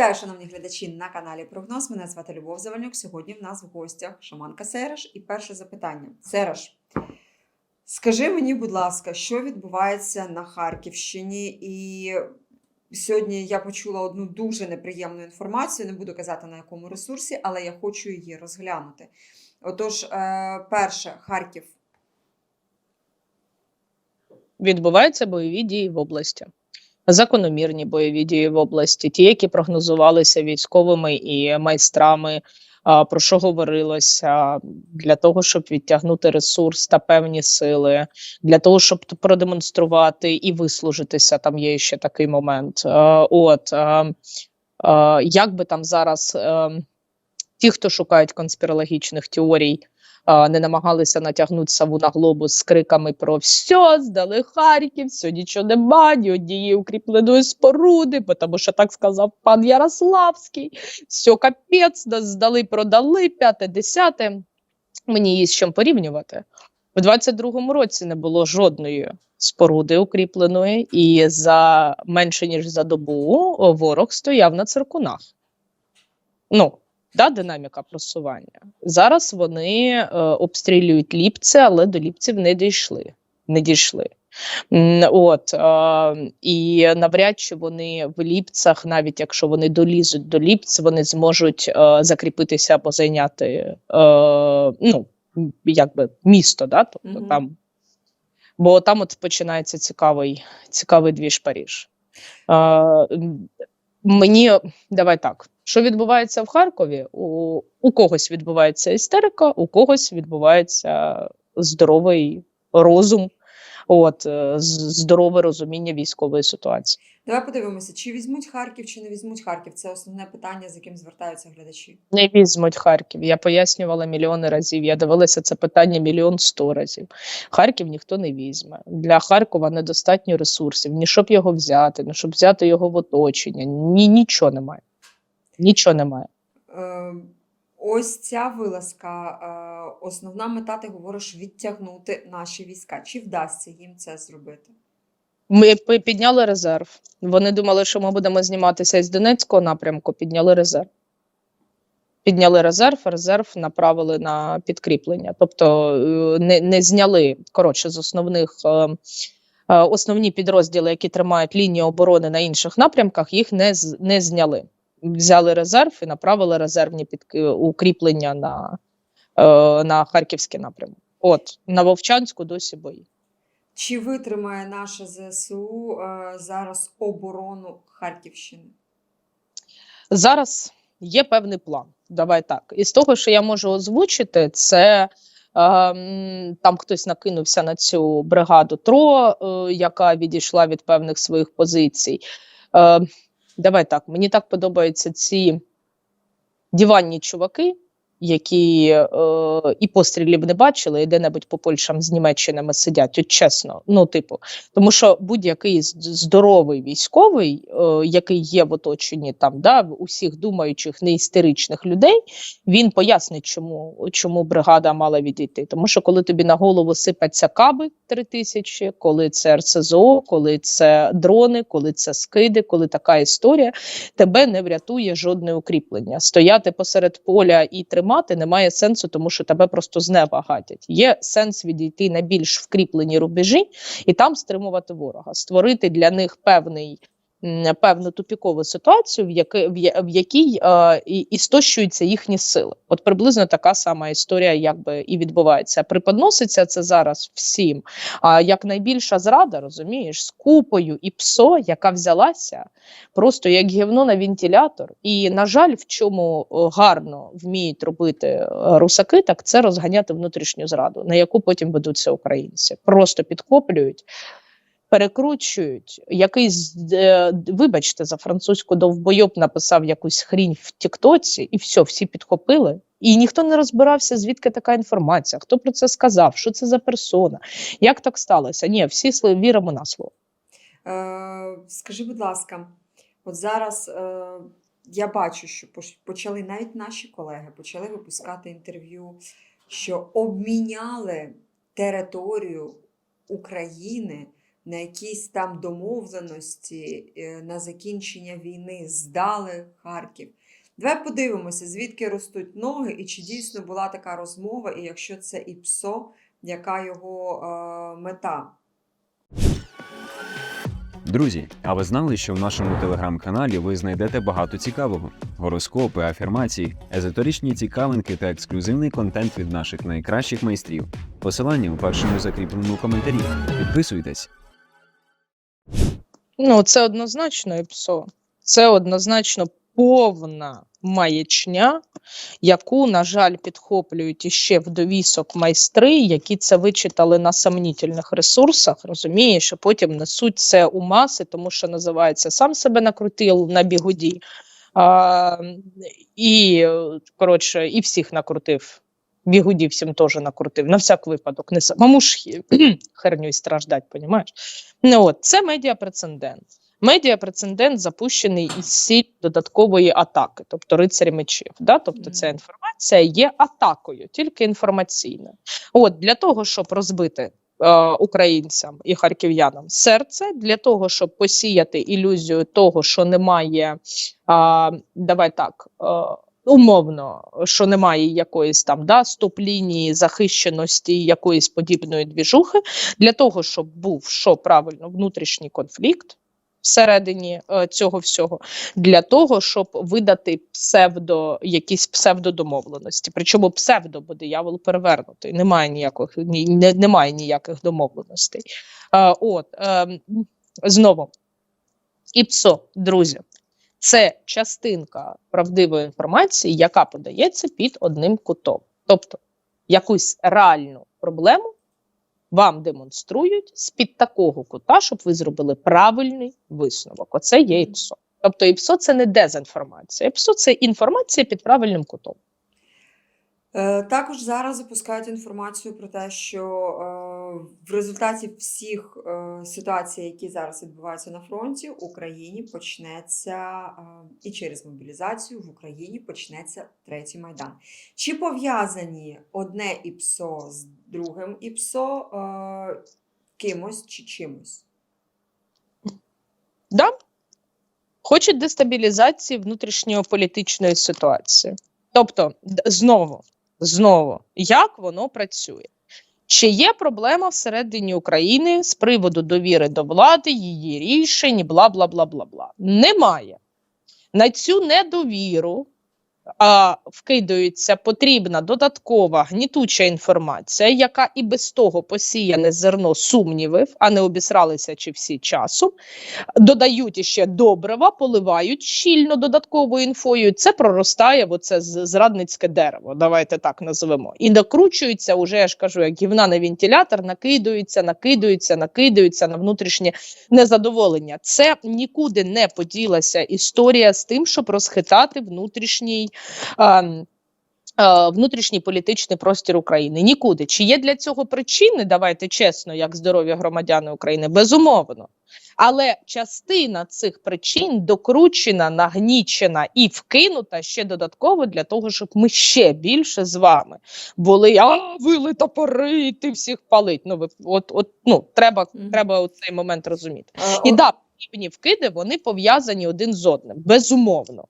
Вітаю, шановні глядачі на каналі Прогноз. Мене звати Любов Завальнюк. Сьогодні в нас в гостях шаманка Сереш. І перше запитання. Сереш, скажи мені, будь ласка, що відбувається на Харківщині? І сьогодні я почула одну дуже неприємну інформацію. Не буду казати на якому ресурсі, але я хочу її розглянути. Отож, е, перше, Харків. відбуваються бойові дії в області. Закономірні бойові дії в області, ті, які прогнозувалися військовими і майстрами, про що говорилося для того, щоб відтягнути ресурс та певні сили, для того, щоб продемонструвати і вислужитися. Там є ще такий момент. От як би там зараз е, ті, хто шукають конспірологічних теорій, не намагалися натягнути саву на глобус з криками про все, здали Харків, все, нічого нема, ні однієї укріпленої споруди, тому що так сказав пан Ярославський. Все, капець, нас здали, продали, п'яте, десяте. Мені є з чим порівнювати. У 22-му році не було жодної споруди укріпленої, і за менше ніж за добу ворог стояв на циркунах. Ну, да, динаміка просування. Зараз вони е, обстрілюють ліпці, але до ліпців не дійшли. Не дійшли. От, е, і навряд чи вони в ліпцях, навіть якщо вони долізуть до ліпць, вони зможуть е, закріпитися або зайняти е, ну, якби місто, да? тобто Мгм. там. Бо там от починається цікавий, цікавий двіж Паріж. Е, мені давай так. Що відбувається в Харкові? У, у когось відбувається істерика, у когось відбувається здоровий розум, от, е, здорове розуміння військової ситуації. Давай подивимося, чи візьмуть Харків, чи не візьмуть Харків. Це основне питання, з яким звертаються глядачі. Не візьмуть Харків. Я пояснювала мільйони разів. Я дивилася це питання мільйон сто разів. Харків ніхто не візьме. Для Харкова недостатньо ресурсів, ні щоб його взяти, ні щоб взяти його в оточення. Ні, нічого немає. Нічого немає. Е, ось ця вилазка, е, основна мета, ти говориш, відтягнути наші війська. Чи вдасться їм це зробити? Ми підняли резерв. Вони думали, що ми будемо зніматися із Донецького напрямку. Підняли резерв. Підняли резерв, резерв направили на підкріплення. Тобто е, не, не зняли коротше з основних основні підрозділи, які тримають лінію оборони на інших напрямках, їх не, не зняли. Взяли резерв і направили резервні під, укріплення на, е, на харківський напрямок. От на Вовчанську досі бої. Чи витримає наше ЗСУ е, зараз оборону Харківщини? Зараз є певний план. Давай так. Із того, що я можу озвучити, це е, там хтось накинувся на цю бригаду ТРО, е, яка відійшла від певних своїх позицій. Е, давай так. Мені так подобаються ці диванні чуваки, які е, і пострілів не бачили, і де-небудь по Польщам з Німеччинами сидять. От чесно, ну, типу, тому що будь-який здоровий військовий, е, який є в оточенні там, да, усіх думаючих, неістеричних людей, він пояснить, чому, чому бригада мала відійти. Тому що коли тобі на голову сипаться каби три тисячі, коли це РСЗО, коли це дрони, коли це скиди, коли така історія, тебе не врятує жодне укріплення. Стояти посеред поля і тримати немає сенсу, тому що тебе просто з неба. Є сенс відійти на більш вкріплені рубежі і там стримувати ворога, створити для них певний. Певну тупікову ситуацію, в, яки, в, якій е, і, їхні сили. От приблизно така сама історія, якби і відбувається. Преподноситься це зараз всім. А як найбільша зрада, розумієш, з купою і псо, яка взялася просто як гівно на вентилятор. І, на жаль, в чому е, гарно вміють робити е, русаки, так це розганяти внутрішню зраду, на яку потім ведуться українці. Просто підхоплюють. Перекручують якийсь, е, вибачте, за французьку довбойоб написав якусь хрінь в Тіктоці, і все, всі підхопили. І ніхто не розбирався, звідки така інформація, хто про це сказав, що це за персона, як так сталося. Ні, всі віримо на слово. Е, скажи, будь ласка, от зараз е, я бачу, що почали навіть наші колеги почали випускати інтерв'ю, що обміняли територію України на якісь там домовленості е, на закінчення війни здали Харків. Давай подивимося, звідки ростуть ноги, і чи дійсно була така розмова, і якщо це і ПСО, яка його е, мета. Друзі, а ви знали, що в нашому телеграм-каналі ви знайдете багато цікавого: гороскопи, афірмації, езотеричні цікавинки та ексклюзивний контент від наших найкращих майстрів. Посилання у першому закріпленому коментарі. Підписуйтесь. Ну, це однозначно ІПСО. Це однозначно повна маячня, яку, на жаль, підхоплюють іще в довісок майстри, які це вичитали на сомнітельних ресурсах, розумієш, і потім несуть це у маси, тому що називається сам себе накрутив на бігуді. А, і, коротше, і всіх накрутив. Бігуді всім теж накрутив, на всяк випадок, не самому ж херню і страждать, понімаєш? Ну, от, це медіапрецедент. Медіапрецедент запущений із сіль додаткової атаки, тобто рицарі мечів. Да? Тобто ця інформація є атакою, тільки інформаційною. От для того, щоб розбити е, українцям і харків'янам серце, для того, щоб посіяти ілюзію того, що немає, а, давай так. Умовно, що немає якоїсь там да, стоп-лінії захищеності, якоїсь подібної двіжухи, для того, щоб був що правильно внутрішній конфлікт всередині е, цього всього, для того, щоб видати псевдо, якісь псевдодомовленості. Причому псевдо, бо диявол перевернутий, немає ніяких, ні, не, немає ніяких домовленостей. Е, от, е, знову, ІПСО, друзі, це частинка правдивої інформації, яка подається під одним кутом. Тобто якусь реальну проблему вам демонструють з-під такого кута, щоб ви зробили правильний висновок. Оце є ІПСО. Тобто ІПСО це не дезінформація. ІПСО це інформація під правильним кутом. Е, Також зараз запускають інформацію про те, що е, в результаті всіх е, ситуацій, які зараз відбуваються на фронті, в Україні почнеться і через мобілізацію в Україні почнеться третій майдан. Чи пов'язані одне ІПСО з другим ІПСО е, кимось чи чимось? Да? Хочуть дестабілізації внутрішньополітичної ситуації. Тобто, знову, знову, як воно працює? Чи є проблема всередині України з приводу довіри до влади, її рішень, бла бла бла бла бла? Немає. На цю недовіру а, вкидаються потрібна додаткова гнітуча інформація, яка і без того посіяне зерно сумнівів, а не обісралися чи всі часом додають іще добрива, поливають щільно додатковою інфою. Це проростає в оце зрадницьке дерево. Давайте так назвемо. І накручується, уже я ж кажу, як гівна на вентилятор, накидаються, накидаються, накидаються на внутрішнє незадоволення. Це нікуди не поділася історія з тим, щоб розхитати внутрішній. Внутрішній політичний простір України нікуди. Чи є для цього причини? Давайте чесно, як здоров'я громадяни України, безумовно. Але частина цих причин докручена, нагнічена і вкинута ще додатково для того, щоб ми ще більше з вами були. А вили топори, ти всіх палить. Ну ви от, от ну треба, треба цей момент розуміти. І да, подібні вкиди вони пов'язані один з одним, безумовно.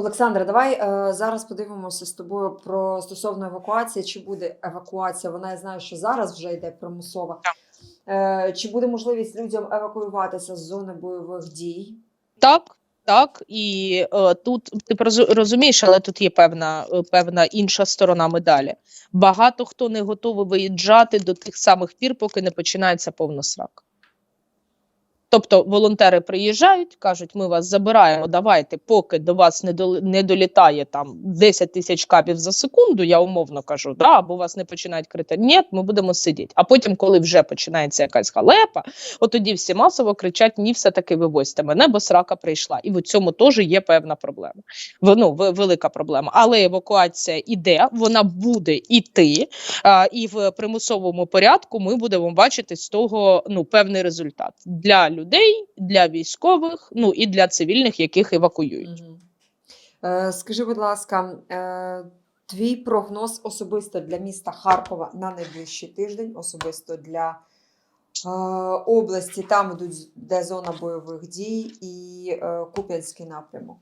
Олександре, давай е, зараз подивимося з тобою про стосовно евакуації. Чи буде евакуація? Вона я знаю, що зараз вже йде примусова. Е, чи буде можливість людям евакуюватися з зони бойових дій? Так, так, і е, тут ти розу- розумієш, але тут є певна, е, певна інша сторона медалі. Багато хто не готовий виїжджати до тих самих пір, поки не починається повносрак. Тобто волонтери приїжджають, кажуть, ми вас забираємо, давайте, поки до вас не, дол- не долітає там 10 тисяч капів за секунду, я умовно кажу, да, або вас не починають крити. Ні, ми будемо сидіти. А потім, коли вже починається якась халепа, от тоді всі масово кричать: ні, все-таки вивозьте мене, бо срака прийшла. І в цьому теж є певна проблема. Ну, велика проблема. Але евакуація іде, вона буде іти, а, і в примусовому порядку ми будемо бачити з того ну, певний результат для людей, для військових, ну і для цивільних, яких евакуюють. Е, скажи, будь ласка, е, твій прогноз особисто для міста Харкова на найближчий тиждень, особисто для е, області, там ідуть де зона бойових дій, і Куп'янський напрямок.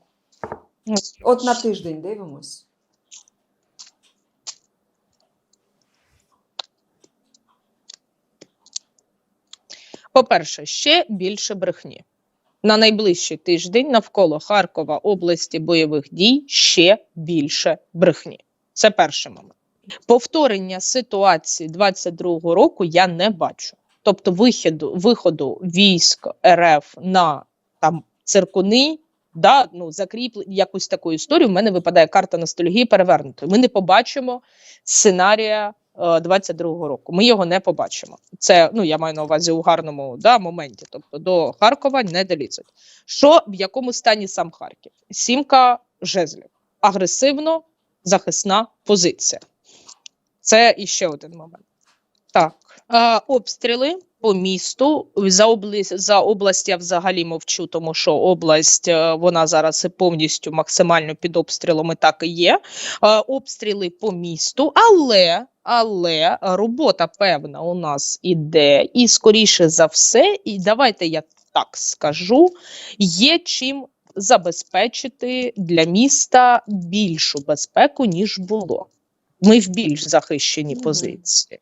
От на тиждень дивимось. По-перше, ще більше брехні. На найближчий тиждень навколо Харкова області бойових дій ще більше брехні. Це перший момент. Повторення ситуації 22-го року я не бачу. Тобто виходу, виходу військ РФ на там циркуни, да, ну, закріплення, якусь таку історію. В мене випадає карта ностальгії перевернутою. Ми не побачимо сценарія 22-го року. Ми його не побачимо. Це ну я маю на увазі у гарному да, моменті. Тобто до Харкова не долізуть. Що в якому стані сам Харків? Сімка жезлів, агресивно захисна позиція. Це іще один момент. Так, е, обстріли по місту за область, за область я взагалі мовчу, тому що область е, вона зараз повністю максимально під обстрілами так і є. Е, обстріли по місту, але, але робота певна у нас іде, і скоріше за все, і давайте я так скажу, є чим забезпечити для міста більшу безпеку, ніж було. Ми в більш захищеній позиції.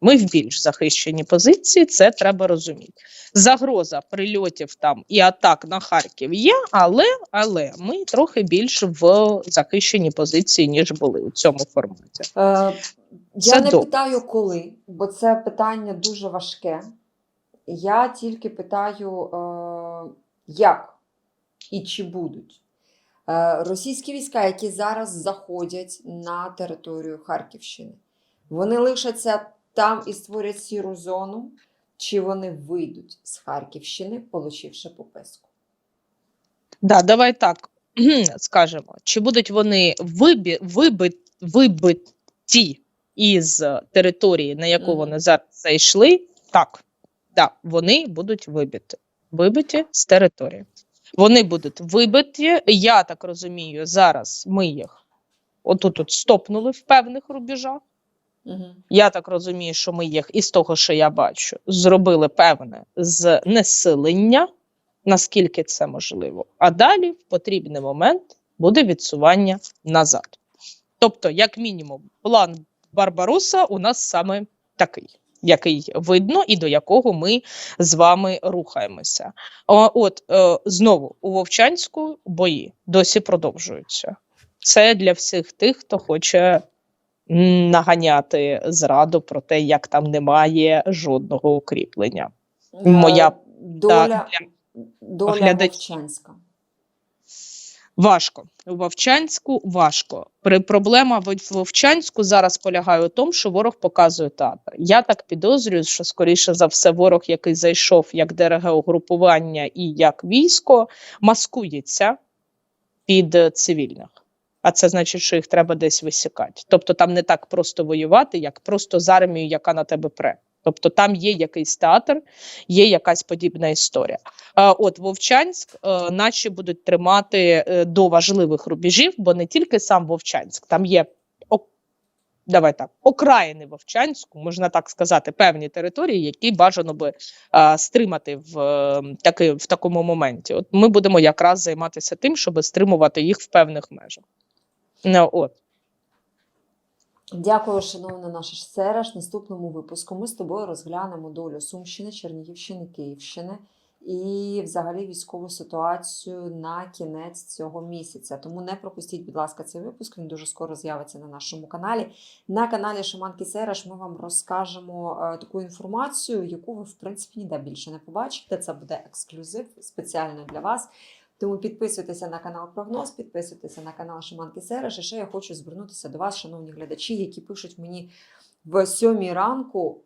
Ми в більш захищеній позиції, це треба розуміти. Загроза прильотів там і атак на Харків є, але, але ми трохи більш в захищеній позиції, ніж були у цьому форматі. Е, я Це не добре. питаю коли, бо це питання дуже важке. Я тільки питаю, е, як і чи будуть. Е, російські війська, які зараз заходять на територію Харківщини, вони лишаться там і створять сіру зону, чи вони вийдуть з Харківщини, получивши пописку? Да, давай так скажемо. Чи будуть вони вибі, виби, вибиті із території, на яку вони зараз зайшли? Так, да, вони будуть вибиті. Вибиті з території. Вони будуть вибиті. Я так розумію, зараз ми їх отут от стопнули в певних рубежах. Угу. Я так розумію, що ми їх із того, що я бачу, зробили певне знесилення, наскільки це можливо. А далі, в потрібний момент, буде відсування назад. Тобто, як мінімум, план Барбароса у нас саме такий, який видно і до якого ми з вами рухаємося. От е, знову у Вовчанську бої досі продовжуються. Це для всіх тих, хто хоче наганяти зраду про те, як там немає жодного укріплення. Моя- Е, доля, для доля. Вовчанська. Важко у Вовчанську важко. При проблема в Вовчанську зараз полягає у тому, що ворог показує театр. Я так підозрюю, що скоріше за все, ворог, який зайшов як ДРГ угрупування і як військо, маскується під цивільних. А це значить, що їх треба десь висікати. Тобто там не так просто воювати, як просто з армією, яка на тебе пре. Тобто там є якийсь театр, є якась подібна історія. От Вовчанськ, е, наші будуть тримати е, до важливих рубежів, бо не тільки сам Вовчанськ, там є давай так, окраїни Вовчанську, можна так сказати, певні території, які бажано би е, стримати в, е, таки, в такому моменті. От ми будемо якраз займатися тим, щоб стримувати їх в певних межах. Ну, от. Дякую, шановна наша Сереш. Наступному випуску ми з тобою розглянемо долю Сумщини, Чернігівщини, Київщини і взагалі військову ситуацію на кінець цього місяця. Тому не пропустіть, будь ласка, цей випуск. Він дуже скоро з'явиться на нашому каналі. На каналі Шаманки Сереш ми вам розкажемо е, таку інформацію, яку ви, в принципі, ніде більше не побачите. Це буде ексклюзив спеціально для вас. Тому підписуйтеся на канал Прогноз, підписуйтеся на канал Шиманки Сереж. І ще я хочу звернутися до вас, шановні глядачі, які пишуть мені в сьомій ранку.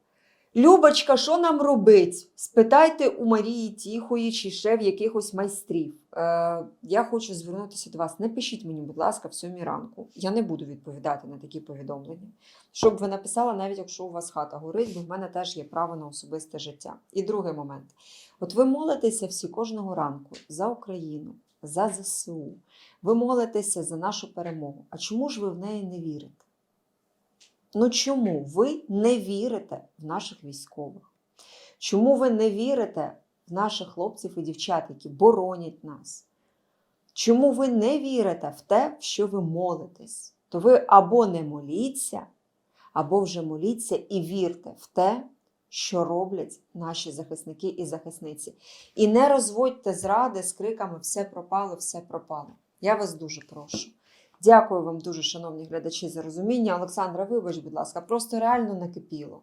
Любочка, що нам робить? Спитайте у Марії Тихої чи ще в якихось майстрів. Е, я хочу звернутися до вас. Не пишіть мені, будь ласка, в сьомій ранку. Я не буду відповідати на такі повідомлення. Щоб ви написали, навіть якщо у вас хата горить, бо в мене теж є право на особисте життя. І другий момент. От ви молитеся всі кожного ранку за Україну, за ЗСУ. Ви молитеся за нашу перемогу. А чому ж ви в неї не вірите? Ну чому ви не вірите в наших військових? Чому ви не вірите в наших хлопців і дівчат, які боронять нас? Чому ви не вірите в те, в що ви молитесь? То ви або не моліться, або вже моліться і вірте в те, що роблять наші захисники і захисниці. І не розводьте зради з криками все пропало, все пропало. Я вас дуже прошу. Дякую вам дуже, шановні глядачі, за розуміння. Олександра, вибач, будь ласка, просто реально накипіло.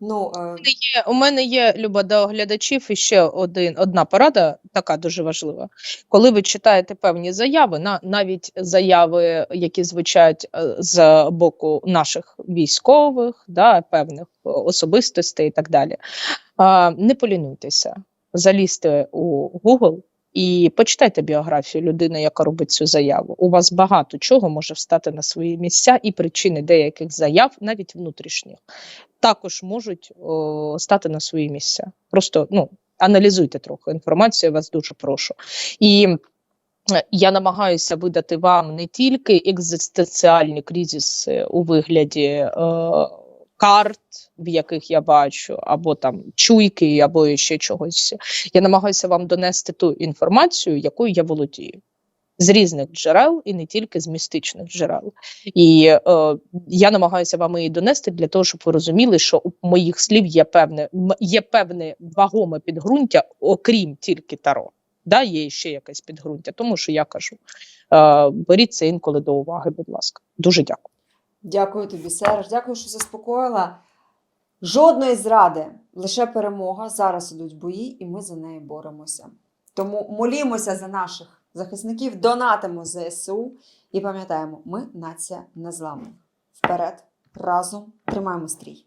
Ну, е, Є- У мене є Люба до глядачів і ще один одна порада, така дуже важлива. Коли ви читаєте певні заяви, на навіть заяви, які звучать е, з боку наших військових, да, певних особистостей і так далі, а, не полінуйтеся, залізьте у Google і почитайте біографію людини, яка робить цю заяву. У вас багато чого може встати на свої місця, і причини деяких заяв, навіть внутрішніх, також можуть о, стати на свої місця. Просто ну, аналізуйте трохи інформацію, вас дуже прошу. І я намагаюся видати вам не тільки екзистенціальні кризиси у вигляді е, карт, в яких я бачу, або там чуйки, або ще чогось. Я намагаюся вам донести ту інформацію, якою я володію. З різних джерел і не тільки з містичних джерел. І е, я намагаюся вам її донести для того, щоб ви розуміли, що у моїх слів є певне є певне вагоме підґрунтя, окрім тільки таро. Да, є ще якесь підґрунтя, тому що я кажу: е, беріть це інколи до уваги, будь ласка. Дуже дякую. Дякую тобі, Серж. Дякую, що заспокоїла. Жодної зради, лише перемога. Зараз ідуть бої, і ми за неї боремося. Тому молімося за наших захисників, донатимо ЗСУ і пам'ятаємо, ми нація незламних. Вперед, разом тримаємо стрій.